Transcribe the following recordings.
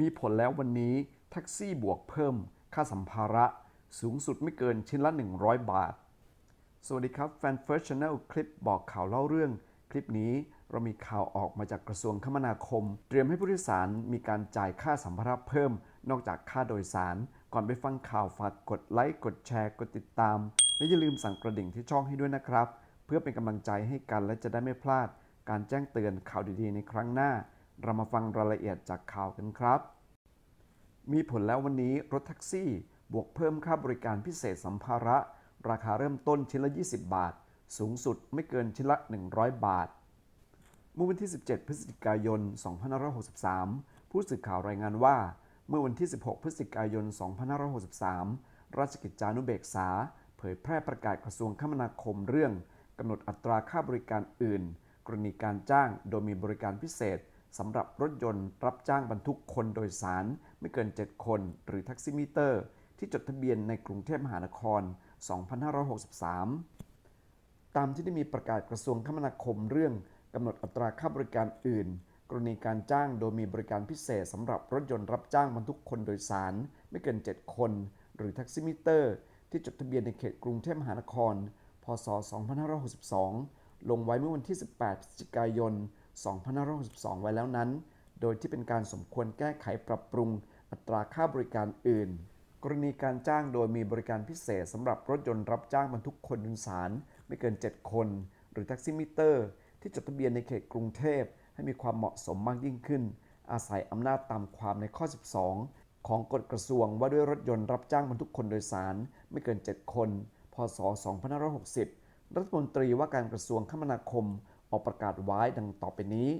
มีผลแล้ววันนี้แท็กซี่บวกเพิ่ม ค่าสัมภาระ สูงสุดไม่เกินชิ้นละ 100 บาท สวัสดีครับแฟน First Channel คลิปบอกข่าวเล่าเรื่อง คลิปนี้เรามีข่าวออกมาจากกระทรวงคมนาคม เตรียมให้ผู้โดยสารมีการจ่ายค่าสัมภาระเพิ่ม นอกจากค่าโดยสาร ก่อนไปฟังข่าวฝากกดไลค์กดแชร์กดติดตาม และอย่าลืมสั่งกระดิ่งที่ช่องให้ด้วยนะครับ เพื่อเป็นกำลังใจให้กันและจะได้ไม่พลาด การแจ้งเตือนข่าวดีๆในครั้งหน้า เรามาฟังรายละเอียดจากข่าวกันครับ มีผลแล้ววันนี้รถแท็กซี่บวกเพิ่มค่าบริการพิเศษสัมภาระ ราคาเริ่มต้นชิ้นละ 20 บาท สูงสุดไม่เกินชิ้นละ 100 บาท เมื่อวันที่ 17 พฤศจิกายน 2563 ผู้สื่อข่าวรายงานว่า เมื่อวันที่ 16 พฤศจิกายน 2563 ราชกิจจานุเบกษา เผยแพร่ประกาศกระทรวงคมนาคมเรื่องกำหนดอัตราค่าบริการอื่น กรณีการจ้างโดยมีบริการพิเศษ สำหรับรถยนต์รับจ้างบรรทุกคนโดยสาร ไม่เกิน 7 คน หรือแท็กซี่มิเตอร์ ที่จดทะเบียนในกรุงเทพมหานคร 2563 ตามที่ได้มีประกาศกระทรวงคมนาคมเรื่องกำหนดอัตราค่าบริการอื่น กรณีการจ้างโดยมีบริการพิเศษสำหรับรถยนต์รับจ้างบรรทุกคนโดยสาร ไม่เกิน 7 คน หรือแท็กซี่มิเตอร์ ที่จดทะเบียนในเขตกรุงเทพมหานคร พศ 2562 ลงไว้เมื่อวันที่ 18 พฤศจิกายน 2562 ไว้แล้วนั้น โดยที่เป็นการสมควรแก้ไขปรับปรุงอัตราค่าบริการอื่น กรณีการจ้างโดยมีบริการพิเศษสำหรับรถยนต์รับจ้างบรรทุกคนโดยสาร ไม่เกิน 7 คน หรือแท็กซี่มิเตอร์ ที่จดทะเบียนในเขตกรุงเทพให้มีความเหมาะสมมากยิ่งขึ้น อาศัยอำนาจตามความในข้อ 12 ของกฎกระทรวงว่าด้วยรถยนต์รับจ้างบรรทุกคนโดยสาร ไม่เกิน 7 คน พศ 2560 รัฐมนตรีว่าการกระทรวงคมนาคม ออกประกาศไว้ดังต่อไปนี้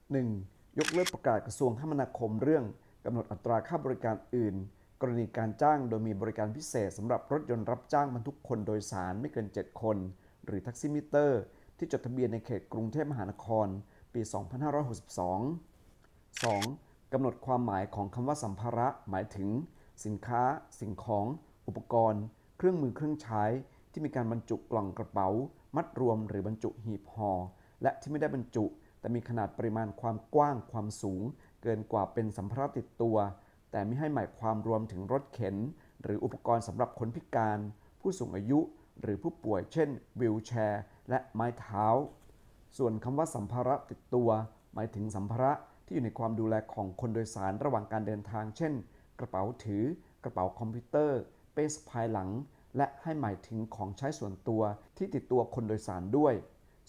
1. ยกเลิกประกาศกระทรวงคมนาคมเรื่องกำหนดอัตราค่าบริการอื่น กรณีการจ้างโดยมีบริการพิเศษสำหรับรถยนต์รับจ้างบรรทุกคนโดยสารไม่เกิน 7 คน หรือแท็กซี่มิเตอร์ ที่จดทะเบียนในเขตกรุงเทพมหานคร ปี 2562 2. กำหนดความหมายของคำว่าสัมภาระ หมายถึง สินค้า สิ่งของ อุปกรณ์ เครื่องมือเครื่องใช้ ที่มีการบรรจุกล่องกระเป๋า มัดรวมหรือบรรจุหีบห่อ และที่ไม่ได้บรรจุ แต่มีขนาดปริมาณความกว้างความสูง เกินกว่าเป็นสัมภาระติดตัว แต่ไม่ให้หมายความรวมถึงรถเข็น หรืออุปกรณ์สำหรับคนพิการ ผู้สูงอายุ หรือผู้ป่วยเช่นวิลแชร์ และไม้เท้า ส่วนคำว่าสัมภาระติดตัว หมายถึงสัมภาระที่อยู่ในความดูแลของคนโดยสารระหว่างการเดินทาง เช่น กระเป๋าถือ กระเป๋าคอมพิวเตอร์ เป้สะพายหลัง และให้หมายถึงของใช้ส่วนตัวที่ติดตัวคนโดยสารด้วย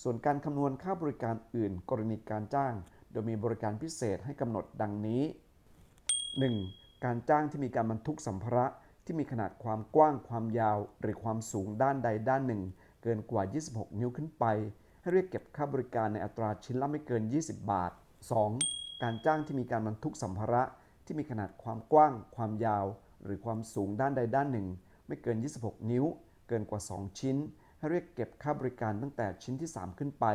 ส่วนการคำนวณค่าบริการอื่น กรณีการจ้าง โดยมีบริการพิเศษให้กำหนดดังนี้ 1. การจ้างที่มีการบรรทุกสัมภาระที่มีขนาดความกว้างความยาว หรือความสูงด้านใดด้านหนึ่ง เกินกว่า 26 นิ้วขึ้นไป ให้เรียกเก็บค่าบริการในอัตราชิ้นละไม่เกิน 20 บาท 2. การจ้างที่มีการบรรทุกสัมภาระที่มีขนาดความกว้าง ความยาว หรือความสูงด้านใดด้านหนึ่ง ไม่เกิน 26 นิ้ว เกินกว่า 2 ชิ้น ให้เรียกเก็บค่าบริการตั้งแต่ชิ้นที่ 3 ขึ้นไป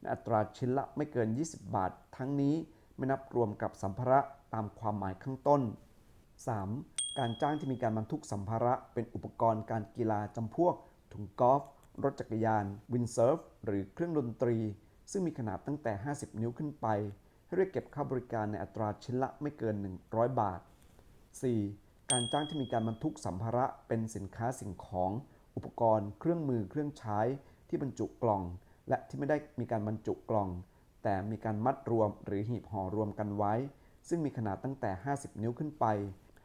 ในอัตราชิ้นละไม่เกิน 20 บาท ทั้งนี้ไม่นับรวมกับสัมภาระตามความหมายข้างต้น 3. การจ้างที่มีการบรรทุกสัมภาระเป็นอุปกรณ์การกีฬาจำพวก ถุงกอล์ฟรถจักรยาน วินเซิร์ฟ หรือเครื่องดนตรี ซึ่งมีขนาดตั้งแต่ 50 นิ้วขึ้นไป ให้เรียกเก็บค่าบริการในอัตราชิ้นละไม่เกิน 100 บาท 4. การจ้างที่มีการบรรทุกสัมภาระเป็นสินค้าสิ่งของ อุปกรณ์ เครื่องมือเครื่องใช้ที่บรรจุกล่อง และที่ไม่ได้มีการบรรจุกล่อง แต่มีการมัดรวมหรือหีบห่อรวมกันไว้ ซึ่งมีขนาดตั้งแต่ 50 นิ้วขึ้นไป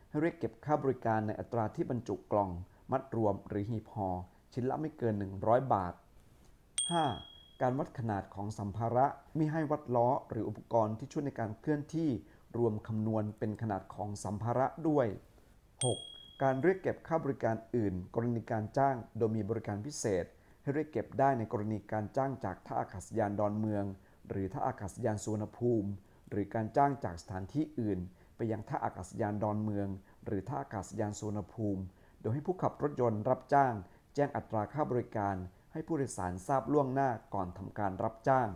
ให้เรียกเก็บค่าบริการในอัตราที่บรรจุกล่อง มัดรวมหรือหีบห่อชิ้นละไม่เกิน 100 บาท 5. การวัดขนาดของสัมภาระมิให้วัดล้อหรืออุปกรณ์ที่ช่วยในการเคลื่อนที่ รวมคำนวณเป็นขนาดของสัมภาระด้วย 6. การเรียกเก็บค่าบริการอื่น กรณีการจ้างโดยมีบริการพิเศษ ให้เรียกเก็บได้ในกรณีการจ้างจากท่าอากาศยานดอนเมือง หรือท่าอากาศยานสุวรรณภูมิ หรือการจ้างจากสถานที่อื่น ไปยังท่าอากาศยานดอนเมือง หรือท่าอากาศยานสุวรรณภูมิ โดยให้ผู้ขับรถยนต์รับจ้าง แจ้งอัตราค่าบริการ ให้ผู้โดยสารทราบล่วงหน้าก่อนทำการรับจ้าง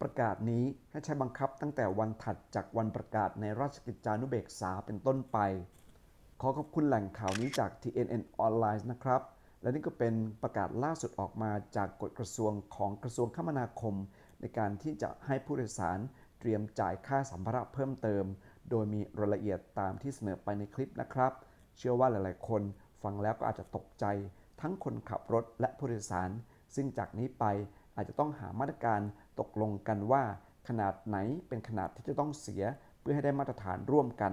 ประกาศนี้ให้ใช้บังคับตั้งแต่วันถัดจากวันประกาศในราชกิจจานุเบกษาเป็นต้นไป ขอขอบคุณแหล่งข่าวนี้จาก TNN ออนไลน์นะครับ และนี่ก็เป็นประกาศล่าสุดออกมาจากกฎกระทรวงของกระทรวงคมนาคม ในการที่จะให้ผู้โดยสารเตรียมจ่ายค่าสัมภาระเพิ่มเติม โดยมีรายละเอียดตามที่เสนอไปในคลิปนะครับ เชื่อว่าหลาย ๆ คนฟังแล้วก็อาจจะตกใจ ทั้งคนขับรถและผู้โดยสาร ซึ่งจากนี้ไปอาจจะต้องหามาตรการตกลงกันว่า ขนาดไหนเป็นขนาดที่จะต้องเสียเพื่อให้ได้มาตรฐานร่วมกัน